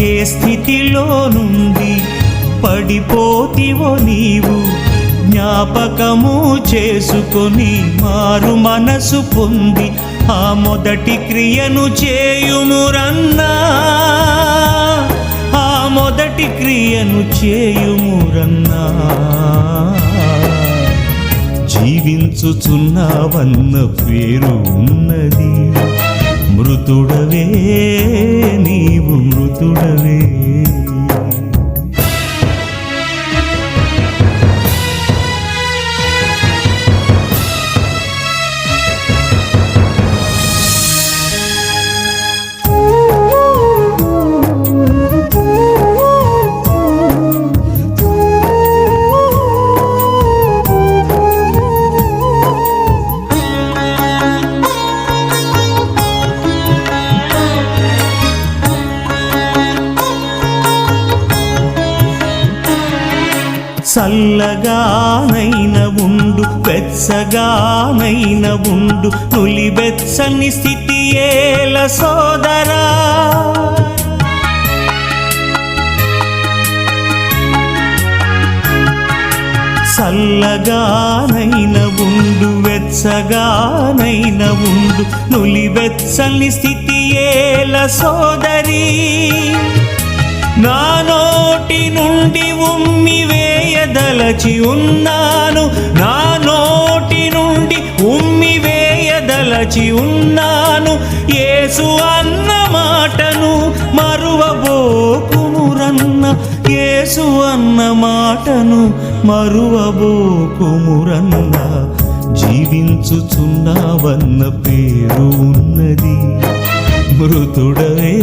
ఏ స్థితిలో నుండి పడిపోతివో నీవు జ్ఞాపకము చేసుకొని మారు మనసు పొంది ఆ మొదటి క్రియను చేయుమురన్నా ఆ మొదటి క్రియను చేయుమురన్నా జీవించుచున్నావన్న పేరు ఉన్నది. మృతుడవే నీవు మృతుడవే. చల్లగానైన ఉండు వెచ్చగానైన ఉండు నులి వెచ్చని స్థితి ఏల సోదరా. చల్లగానైన ఉండు వెచ్చగానైన ఉండు నులి వెచ్చని స్థితి ఏల సోదరీ. వేయదలచి ఉన్నాను నా నోటి నుండి ఉమ్మి వేయదలచి ఉన్నాను. యేసు అన్న మాటను మరువబోకుమురన్న యేసు అన్న మాటను మరువబోకుమురన్న జీవించుచున్నావన్న పేరు ఉన్నది. మృతుడవే మృతుడవే